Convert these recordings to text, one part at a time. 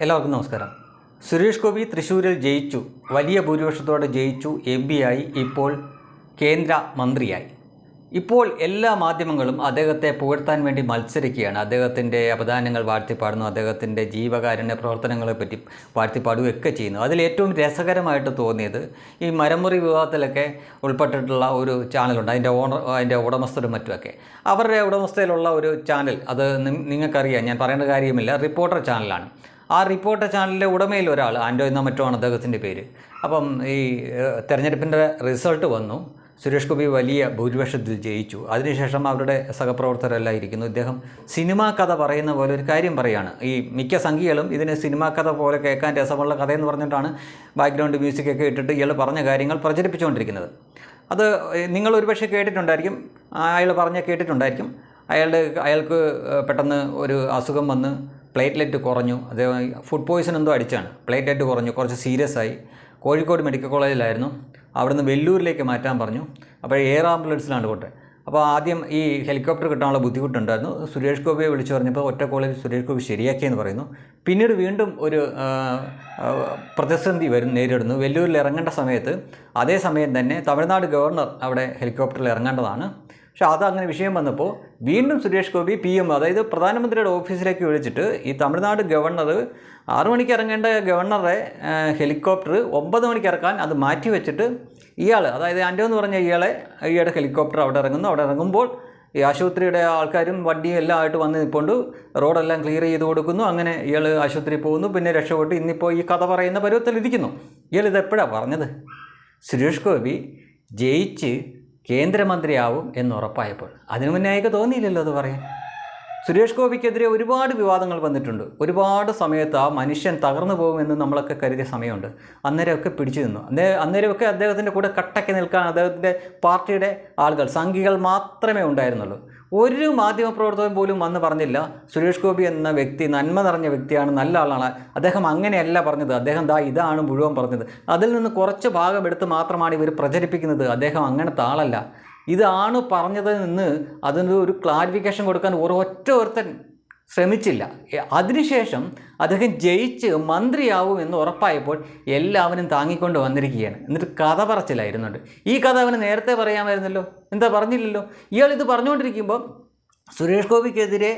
എല്ലാവർക്കും നമസ്കാരം. സുരേഷ് ഗോപി തൃശ്ശൂരിൽ ജയിച്ചു. വലിയ ഭൂരിപക്ഷത്തോടെ ജയിച്ചു എം ആയി. ഇപ്പോൾ കേന്ദ്ര മന്ത്രിയായി. ഇപ്പോൾ എല്ലാ മാധ്യമങ്ങളും അദ്ദേഹത്തെ പുകഴ്ത്താൻ വേണ്ടി മത്സരിക്കുകയാണ്. അദ്ദേഹത്തിന്റെ അപദാനങ്ങൾ വാഴ്ത്തിപ്പാടുന്നു. അദ്ദേഹത്തിന്റെ ജീവകാരുണ്യ പ്രവർത്തനങ്ങളെ പറ്റി വാഴ്ത്തിപ്പാടുകയൊക്കെ ചെയ്യുന്നു. അതിൽ ഏറ്റവും രസകരമായിട്ട് തോന്നിയത് ഈ മരമുറി വിവാഹത്തിലൊക്കെ ഉൾപ്പെട്ടിട്ടുള്ള ഒരു ചാനലുണ്ട്. അതിന്റെ ഓണർ അതിന്റെ ഉടമസ്ഥരും മറ്റുമൊക്കെ. അവരുടെ ഉടമസ്ഥയിലുള്ള ഒരു ചാനൽ അത് നിങ്ങൾക്കറിയാം. ഞാൻ പറയേണ്ട കാര്യമില്ല. റിപ്പോർട്ടർ ചാനലാണ്. ആ റിപ്പോർട്ടർ ചാനലിലെ ഉടമയിൽ ഒരാൾ ആൻഡോ എന്ന മറ്റോ ആണ് അദ്ദേഹത്തിന്റെ പേര്. അപ്പം ഈ തെരഞ്ഞെടുപ്പിന്റെ റിസൾട്ട് വന്നു. സുരേഷ് ഗോപി വലിയ ഭൂരിപക്ഷത്തിൽ ജയിച്ചു. അതിനുശേഷം അവരുടെ സഹപ്രവർത്തകരെല്ലാം ഇരിക്കുന്നു. ഇദ്ദേഹം സിനിമാ കഥ പറയുന്ന പോലെ ഒരു കാര്യം പറയുകയാണ് ഈ മിക്ക സംഖ്യകളും ഇതിനെ സിനിമാ കഥ പോലെ കേൾക്കാൻ രസമുള്ള കഥയെന്ന് പറഞ്ഞിട്ടാണ് ബാക്ക്ഗ്രൗണ്ട് മ്യൂസിക്കൊക്കെ ഇട്ടിട്ട് ഇയാൾ പറഞ്ഞ കാര്യങ്ങൾ പ്രചരിപ്പിച്ചുകൊണ്ടിരിക്കുന്നത്. അത് നിങ്ങൾ ഒരുപക്ഷെ കേട്ടിട്ടുണ്ടായിരിക്കും. അയാൾ പറഞ്ഞ കേട്ടിട്ടുണ്ടായിരിക്കും. അയാളുടെ അയാൾക്ക് പെട്ടെന്ന് ഒരു അസുഖം വന്ന് പ്ലേറ്റ്ലെറ്റ് കുറഞ്ഞു. അതേപോലെ ഫുഡ് പോയ്സൺ എന്തോ അടിച്ചാണ്. പ്ലേറ്റ്ലെറ്റ് കുറഞ്ഞു. കുറച്ച് സീരിയസ് ആയി. കോഴിക്കോട് മെഡിക്കൽ കോളേജിലായിരുന്നു അവിടുന്ന് വെല്ലൂരിലേക്ക് മാറ്റാൻ പറഞ്ഞു. അപ്പോൾ എയർ ആംബുലൻസിലാണ് കൊട്ടെ അപ്പോൾ ആദ്യം ഈ ഹെലികോപ്റ്റർ കിട്ടാനുള്ള ബുദ്ധിമുട്ടുണ്ടായിരുന്നു. സുരേഷ് ഗോപിയെ വിളിച്ചു പറഞ്ഞപ്പോൾ ഒറ്റ കോളേജ് സുരേഷ് ഗോപി ശരിയാക്കിയെന്ന് പറയുന്നു. പിന്നീട് വീണ്ടും ഒരു പ്രതിസന്ധി വരും നേരിടുന്നു. വെല്ലൂരിൽ ഇറങ്ങേണ്ട സമയത്ത് അതേ സമയം തന്നെ തമിഴ്നാട് ഗവർണർ അവിടെ ഹെലികോപ്റ്ററിൽ ഇറങ്ങേണ്ടതാണ്. പക്ഷെ അത് അങ്ങനെ വിഷയം വന്നപ്പോൾ വീണ്ടും സുരേഷ് ഗോപി പി എം അതായത് പ്രധാനമന്ത്രിയുടെ ഓഫീസിലേക്ക് വിളിച്ചിട്ട് ഈ തമിഴ്നാട് ഗവർണർ ആറു മണിക്ക് ഇറങ്ങേണ്ട ഗവർണറെ ഹെലികോപ്റ്റർ ഒമ്പത് മണിക്ക് ഇറക്കാൻ അത് മാറ്റി വെച്ചിട്ട് ഇയാൾ അതായത് ആന്റോ എന്ന് പറഞ്ഞ ഇയാളെ ഇയാളുടെ ഹെലികോപ്റ്റർ അവിടെ ഇറങ്ങുന്നു. അവിടെ ഇറങ്ങുമ്പോൾ ഈ ആശുപത്രിയുടെ ആൾക്കാരും വണ്ടിയും എല്ലാം ആയിട്ട് വന്ന് നിൽപ്പുണ്ട് റോഡെല്ലാം ക്ലിയർ ചെയ്ത് കൊടുക്കുന്നു. അങ്ങനെ ഇയാൾ ആശുപത്രിയിൽ പോകുന്നു. പിന്നെ രക്ഷപ്പെട്ട് ഇന്നിപ്പോൾ ഈ കഥ പറയുന്ന പരുവത്തിലിരിക്കുന്നു ഇയാൾ ഇതെപ്പോഴാണ് പറഞ്ഞത്? സുരേഷ് ഗോപി ജയിച്ച് കേന്ദ്രമന്ത്രിയാവും എന്ന് ഉറപ്പായപ്പോൾ അതിനു മുന്നേ അയാൾക്ക് തോന്നിയില്ലല്ലോ അത് പറയാൻ. സുരേഷ് ഗോപിക്കെതിരെ ഒരുപാട് വിവാദങ്ങൾ വന്നിട്ടുണ്ട്. ഒരുപാട് സമയത്ത് ആ മനുഷ്യൻ തകർന്നു പോകുമെന്ന് നമ്മളൊക്കെ കരുതിയ സമയമുണ്ട്. അന്നേരമൊക്കെ പിടിച്ചു നിന്നു. അന്നേ അന്നേരമൊക്കെ അദ്ദേഹത്തിന്റെ കൂടെ കട്ടയ്ക്ക് നിൽക്കാൻ അദ്ദേഹത്തിന്റെ പാർട്ടിയുടെ ആളുകൾ സംഘികൾ മാത്രമേ ഉണ്ടായിരുന്നുള്ളൂ. ഒരു മാധ്യമപ്രവർത്തകൻ പോലും വന്ന് പറഞ്ഞില്ല. സുരേഷ് ഗോപി എന്ന വ്യക്തി നന്മ നിറഞ്ഞ വ്യക്തിയാണ് നല്ല ആളാണ്. അദ്ദേഹം അങ്ങനെയല്ല പറഞ്ഞത്. അദ്ദേഹം ദാ ഇതാണ് മുഴുവൻ പറഞ്ഞത്. അതിൽ നിന്ന് കുറച്ച് ഭാഗം എടുത്ത് മാത്രമാണ് ഇവർ പ്രചരിപ്പിക്കുന്നത്. അദ്ദേഹം അങ്ങനത്തെ ആളല്ല. ഇതാണ് പറഞ്ഞത് നിന്ന് അതിന് ഒരു ക്ലാരിഫിക്കേഷൻ കൊടുക്കാൻ ഒരൊറ്റ ഒരുത്തൻ ശ്രമിച്ചില്ല. അതിനുശേഷം അദ്ദേഹം ജയിച്ച് മന്ത്രിയാവും എന്ന് ഉറപ്പായപ്പോൾ എല്ലാവരും താങ്ങിക്കൊണ്ട് വന്നിരിക്കുകയാണ്. എന്നിട്ട് കഥ പറച്ചിലായിരുന്നുണ്ട് ഈ കഥ അവന് നേരത്തെ പറയാമായിരുന്നല്ലോ. എന്താ പറഞ്ഞില്ലല്ലോ? ഇയാൾ ഇത് പറഞ്ഞുകൊണ്ടിരിക്കുമ്പോൾ സുരേഷ് ഗോപിക്കെതിരെ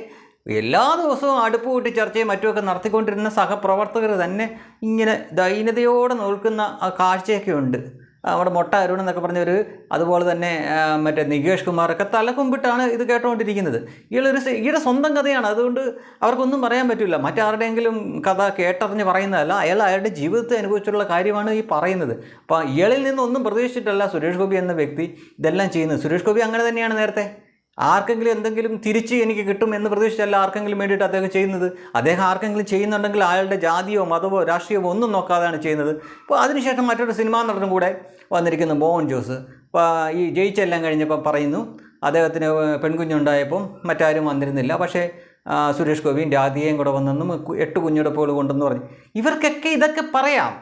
എല്ലാ ദിവസവും അടുപ്പ് കൂട്ടി ചർച്ചയും മറ്റുമൊക്കെ നടത്തിക്കൊണ്ടിരുന്ന സഹപ്രവർത്തകർ തന്നെ ഇങ്ങനെ ദൈനതയോടെ നോൽക്കുന്ന കാഴ്ചയൊക്കെ ഉണ്ട്. അവിടെ മൊട്ട അരുൺ എന്നൊക്കെ പറഞ്ഞൊരു അതുപോലെ തന്നെ മറ്റേ നികേഷ് കുമാറൊക്കെ തലക്കുമ്പിട്ടാണ് ഇത് കേട്ടുകൊണ്ടിരിക്കുന്നത്. ഇയാളൊരു ഇയാളുടെ സ്വന്തം കഥയാണ്. അതുകൊണ്ട് അവർക്കൊന്നും പറയാൻ പറ്റില്ല. മറ്റാരുടെയെങ്കിലും കഥ കേട്ടറിഞ്ഞ് പറയുന്നതല്ല അയാൾ അയാളുടെ ജീവിതത്തെ അനുഭവിച്ചിട്ടുള്ള കാര്യമാണ് ഈ പറയുന്നത്. അപ്പോൾ ഇയാളിൽ നിന്നൊന്നും പ്രതീക്ഷിച്ചിട്ടല്ല സുരേഷ് ഗോപി എന്ന വ്യക്തി ഇതെല്ലാം ചെയ്യുന്നത്. സുരേഷ് ഗോപി അങ്ങനെ തന്നെയാണ് നേരത്തെ. ആർക്കെങ്കിലും എന്തെങ്കിലും തിരിച്ച് എനിക്ക് കിട്ടും എന്ന് പ്രതീക്ഷിച്ചല്ല ആർക്കെങ്കിലും വേണ്ടിയിട്ട് അദ്ദേഹം ചെയ്യുന്നത്. അദ്ദേഹം ആർക്കെങ്കിലും ചെയ്യുന്നുണ്ടെങ്കിൽ അയാളുടെ ജാതിയോ മതമോ രാഷ്ട്രീയമോ ഒന്നും നോക്കാതെയാണ് ചെയ്യുന്നത്. അപ്പോൾ അതിനുശേഷം മറ്റൊരു സിനിമാ നടനും കൂടെ വന്നിരിക്കുന്നു മോഹൻ ജോസ്. ഈ ജയിച്ചെല്ലാം കഴിഞ്ഞപ്പോൾ പറയുന്നു അദ്ദേഹത്തിന് പെൺകുഞ്ഞുണ്ടായപ്പം മറ്റാരും വന്നിരുന്നില്ല. പക്ഷേ സുരേഷ് ഗോപിയും രാധികയും കൂടെ വന്നെന്നും എട്ട് കുഞ്ഞുടപ്പുകൾ കൊണ്ടെന്ന് പറഞ്ഞു. ഇവർക്കൊക്കെ ഇതൊക്കെ പറയാം.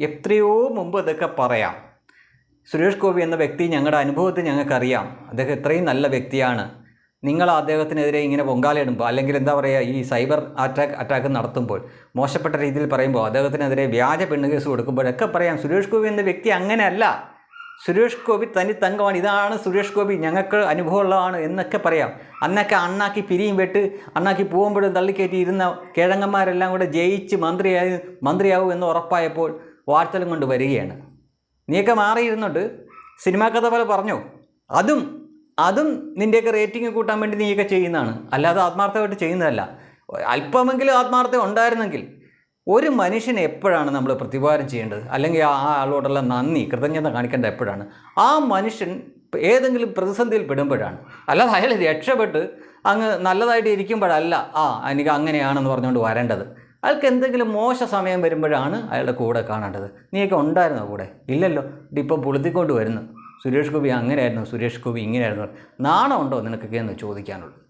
എത്രയോ മുമ്പ് ഇതൊക്കെ പറയാം. സുരേഷ് ഗോപി എന്ന വ്യക്തി ഞങ്ങളുടെ അനുഭവത്തിൽ ഞങ്ങൾക്കറിയാം അദ്ദേഹം ഇത്രയും നല്ല വ്യക്തിയാണ്. നിങ്ങൾ അദ്ദേഹത്തിനെതിരെ ഇങ്ങനെ പൊങ്കാലയിടുമ്പോൾ അല്ലെങ്കിൽ എന്താ പറയുക ഈ സൈബർ അറ്റാക്ക് അറ്റാക്ക് നടത്തുമ്പോൾ മോശപ്പെട്ട രീതിയിൽ പറയുമ്പോൾ അദ്ദേഹത്തിനെതിരെ വ്യാജ പെണ്ണുകേസ് കൊടുക്കുമ്പോഴൊക്കെ പറയാം സുരേഷ് ഗോപി എന്ന വ്യക്തി അങ്ങനെയല്ല. സുരേഷ് ഗോപി തനി തങ്കമാണ് ഇതാണ് സുരേഷ് ഗോപി. ഞങ്ങൾക്ക് അനുഭവമുള്ളതാണ് എന്നൊക്കെ പറയാം. അന്നൊക്കെ അണ്ണാക്കി പിരിയും വെട്ട് അണ്ണാക്കി പോകുമ്പോഴും തള്ളിക്കയറ്റി ഇരുന്ന കിഴങ്ങന്മാരെല്ലാം കൂടെ ജയിച്ച് മന്ത്രിയായി മന്ത്രിയാവും എന്ന് ഉറപ്പായപ്പോൾ വാർത്തലും കൊണ്ട് വരികയാണ്. നീയൊക്കെ മാറിയിരുന്നുണ്ട് സിനിമാ കഥ പോലെ പറഞ്ഞോ. അതും അതും നിന്റെയൊക്കെ റേറ്റിംഗ് കൂട്ടാൻ വേണ്ടി നീയൊക്കെ ചെയ്യുന്നതാണ്. അല്ലാതെ ആത്മാർത്ഥമായിട്ട് ചെയ്യുന്നതല്ല. അല്പമെങ്കിലും ആത്മാർത്ഥത ഉണ്ടായിരുന്നെങ്കിൽ ഒരു മനുഷ്യനെ എപ്പോഴാണ് നമ്മൾ പ്രതിവാരം ചെയ്യേണ്ടത്? അല്ലെങ്കിൽ ആ ആളോടുള്ള നന്ദി കൃതജ്ഞത കാണിക്കേണ്ട എപ്പോഴാണ്? ആ മനുഷ്യൻ ഏതെങ്കിലും പ്രതിസന്ധിയിൽ പെടുമ്പോഴാണ്. അല്ലാതെ അയാൾ രക്ഷപ്പെട്ട് അങ്ങ് നല്ലതായിട്ട് ഇരിക്കുമ്പോഴല്ല ആ എനിക്ക് അങ്ങനെയാണെന്ന് പറഞ്ഞുകൊണ്ട് വരേണ്ടത്. അയാൾക്ക് എന്തെങ്കിലും മോശ സമയം വരുമ്പോഴാണ് അയാളുടെ കൂടെ കാണേണ്ടത്. നീയൊക്കെ ഉണ്ടായിരുന്നോ കൂടെ? ഇല്ലല്ലോ. ഇപ്പോൾ പുളുത്തിക്കൊണ്ട് വരുന്നു. സുരേഷ് ഗോപി അങ്ങനെയായിരുന്നു സുരേഷ് ഗോപി ഇങ്ങനെയായിരുന്നു. നാണമുണ്ടോ നിനക്കൊക്കെ എന്ന് ചോദിക്കാനുള്ളൂ.